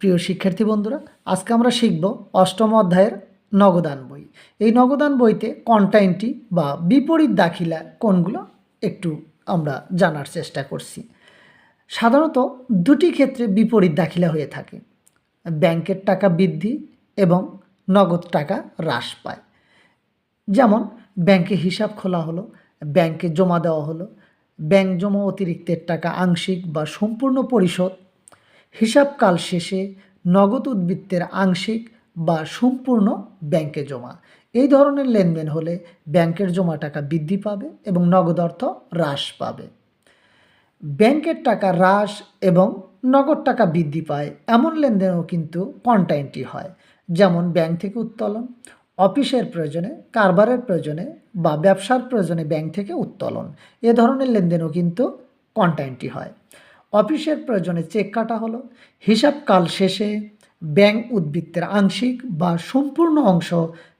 প্রিয় শিক্ষার্থী বন্ধুরা, আজকে আমরা শিখব অষ্টম অধ্যায়ের নগদান বই। এই নগদান বইতে কন্টাইনটি বা বিপরীত দাখিলা কোনগুলো একটু আমরা জানার চেষ্টা করছি। সাধারণত দুটি ক্ষেত্রে বিপরীত দাখিলা হয়ে থাকে, ব্যাংকের টাকা বৃদ্ধি এবং নগদ টাকা হ্রাস পায়। যেমন, ব্যাংকে হিসাব খোলা হলো, ব্যাংকে জমা দেওয়া হলো, ব্যাংক জমা অতিরিক্তের টাকা আংশিক বা সম্পূর্ণ পরিশোধ হিসাবকাল শেষে নগদ উদ্বৃত্তের আংশিক বা সম্পূর্ণ ব্যাংকে জমা। এই ধরনের লেনদেন হলে ব্যাংকের জমা টাকা বৃদ্ধি পাবে এবং নগদ অর্থ হ্রাস পাবে। ব্যাংকের টাকা হ্রাস এবং নগদ টাকা বৃদ্ধি পায় এমন লেনদেনও কিন্তু কন্টাইনটি হয়, যেমন ব্যাংক থেকে উত্তোলন, অফিসের প্রয়োজনে, কারবারের প্রয়োজনে বা ব্যবসার প্রয়োজনে ব্যাংক থেকে উত্তোলন। এ ধরনের লেনদেনও কিন্তু কন্টাইনটি হয়। অফিসের প্রয়োজনে চেক কাটা হলো। হিসাবকাল শেষে ব্যাংক উদ্বৃত্তের আংশিক বা সম্পূর্ণ অংশ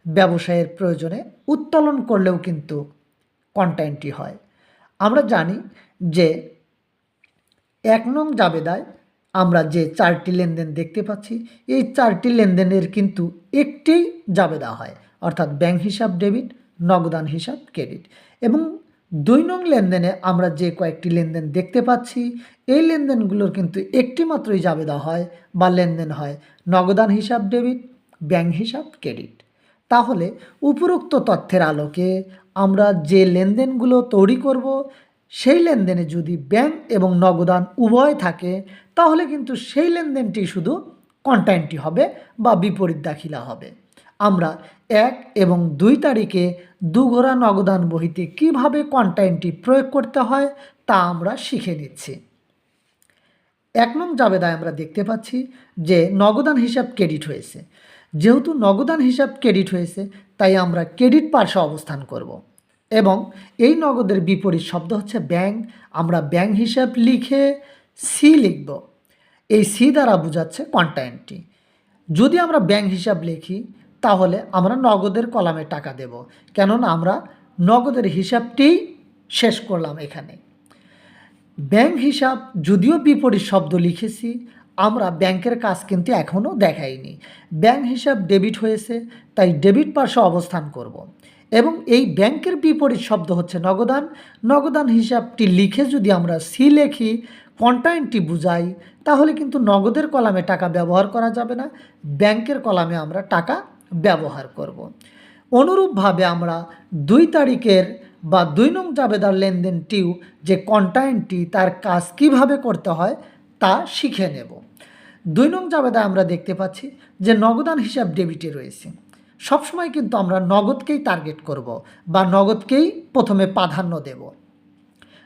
ব্যবসায়ের প্রয়োজনে উত্তোলন করলেও কিন্তু কন্টাইনটি হয়। আমরা জানি যে এক নং জাবেদায় আমরা যে চারটি লেনদেন দেখতে পাচ্ছি, এই চারটি লেনদেনের কিন্তু একটি জাবেদা হয়, অর্থাৎ ব্যাংক হিসাব ডেবিট, নগদান হিসাব ক্রেডিট। এবং দুই নং লেনদেনে আমরা যে কয়েকটি লেনদেন দেখতে পাচ্ছি, এই লেনদেনগুলোর কিন্তু একটি মাত্রই জাবেদা হয় বা লেনদেন হয় নগদান হিসাব ডেবিট, ব্যাংক হিসাব ক্রেডিট। তাহলে উপরোক্ত তথ্যের আলোকে আমরা যে লেনদেনগুলো তৈরি করব, সেই লেনদেনে যদি ব্যাংক এবং নগদান উভয় থাকে, তাহলে কিন্তু সেই লেনদেনটি শুধু কন্টাইনটি হবে বা বিপরীত দাখিলা হবে। আমরা এক এবং দুই তারিখে দুঘোড়া নগদান বহিতে কীভাবে কন্টাইনটি প্রয়োগ করতে হয় তা আমরা শিখে নিচ্ছি। এক নং জাবেদায় আমরা দেখতে পাচ্ছি যে নগদান হিসাব ক্রেডিট হয়েছে। যেহেতু নগদান হিসাব ক্রেডিট হয়েছে, তাই আমরা ক্রেডিট পার্শ্বে অবস্থান করব। এবং এই নগদের বিপরীত শব্দ হচ্ছে ব্যাংক। আমরা ব্যাংক হিসাব লিখে সি লিখব। এই সি দ্বারা বোঝাচ্ছে কন্টাইনটি যদি আমরা ব্যাংক হিসাব লিখি তাহলে আমরা নগদের কলামে টাকা দেব। কেননা আমরা নগদের হিসাবটি শেষ করলাম এখানে। ব্যাংক হিসাব, যদিও বিপরীত শব্দ লিখেছি, আমরা ব্যাংকের কাজ কিন্তু এখনও দেখাইনি। ব্যাংক হিসাব ডেবিট হয়েছে, তাই ডেবিট পার্শ্বে অবস্থান করব। এবং এই ব্যাংকের বিপরীত শব্দ হচ্ছে নগদান। নগদান হিসাবটি লিখে যদি আমরা সি লেখি কন্টাইনটি বুঝাই, তাহলে কিন্তু নগদের কলামে টাকা ব্যবহার করা যাবে না। ব্যাংকের কলামে আমরা টাকা ব্যবহার করব। অনুরূপভাবে আমরা দুই তারিখের বা দুই নং জাবেদার লেনদেনটিও যে কন্টাইনটি তার কাজ কীভাবে করতে হয়, তা শিখে নেব। দুই নং জাবেদায় আমরা দেখতে পাচ্ছি যে নগদান হিসাব ডেবিটে রয়েছে। সবসময় কিন্তু আমরা নগদকেই টার্গেট করব বা নগদকেই প্রথমে প্রাধান্য দেব।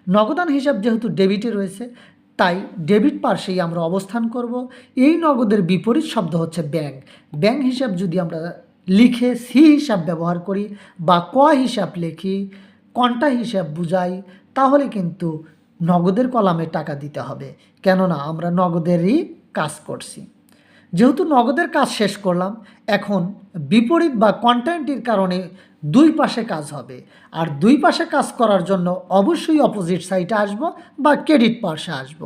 নগদান হিসাব যেহেতু ডেবিটে রয়েছে তাই ডেবিট পার্শ্বেই আমরা অবস্থান করব। এই নগদের বিপরীত শব্দ হচ্ছে ব্যাংক। ব্যাংক হিসাব যদি আমরা লিখে সি হিসাব ব্যবহার করি বা ক হিসাব লিখি, কন্টা হিসাব বুঝাই, তাহলে কিন্তু নগদের কলামে টাকা দিতে হবে। কেননা আমরা নগদেরই কাজ করছি। যেহেতু নগদের কাজ শেষ করলাম, এখন বিপরীত বা কন্টেন্টের কারণে দুই পাশে কাজ হবে। আর দুই পাশে কাজ করার জন্য অবশ্যই অপোজিট সাইডে আসব বা ক্রেডিট পাশে আসব।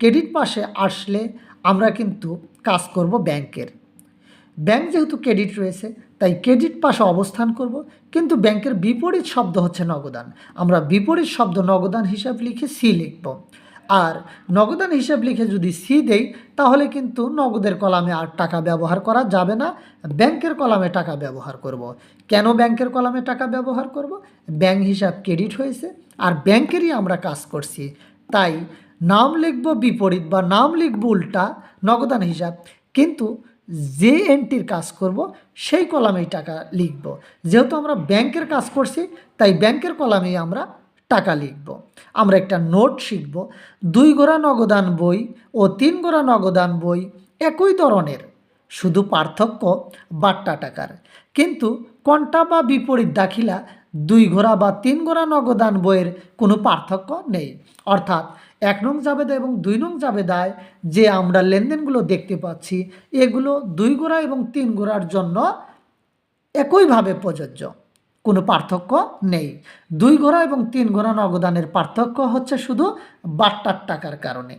ক্রেডিট পাশে আসলে আমরা কিন্তু কাজ করব ব্যাংকের। ব্যাংক যেহেতু ক্রেডিট রয়েছে, তাই ক্রেডিট পাশে অবস্থান করব, কিন্তু ব্যাংকের বিপরীত শব্দ হচ্ছে নগদান। আমরা বিপরীত শব্দ নগদান হিসাব লিখে সি লিখব। আর নগদান হিসাব লিখে যদি সি দেই, তাহলে কিন্তু নগদের কলামে আর টাকা ব্যবহার করা যাবে না, ব্যাংকের কলামে টাকা ব্যবহার করব। কেন ব্যাংকের কলামে টাকা ব্যবহার করব? ব্যাংক হিসাব ক্রেডিট হয়েছে আর ব্যাংকেরই আমরা কাজ করছি তাই নাম লিখব বিপরীত বা নাম লিখব উল্টা নগদান হিসাব, কিন্তু যে এন্ট্রির কাজ করব, সেই কলামেই টাকা লিখব যেহেতু আমরা ব্যাংকের কাজ করছি, তাই ব্যাংকের কলামেই আমরা টাকা লিখব। আমরা একটা নোট শিখব। দুই গোড়া নগদান বই ও তিন গোড়া নগদান বই একই ধরনের, শুধু পার্থক্য বাট্টা টাকার। কিন্তু কন্টা বা বিপরীত দাখিলা দুই ঘোড়া বা তিন ঘোড়া নগদান বইয়ের কোনো পার্থক্য নেই। অর্থাৎ এক নং জাবেদা এবং দুই নং জাবেদায় যে আমরা লেনদেনগুলো দেখতে পাচ্ছি, এগুলো দুই গোড়া এবং তিন গোড়ার জন্য একইভাবে প্রযোজ্য। কোনো পার্থক্য নেই। দুই ঘোড়া এবং তিন ঘোড়া নগদানের পার্থক্য হচ্ছে শুধু বাট্টার টাকার কারণে।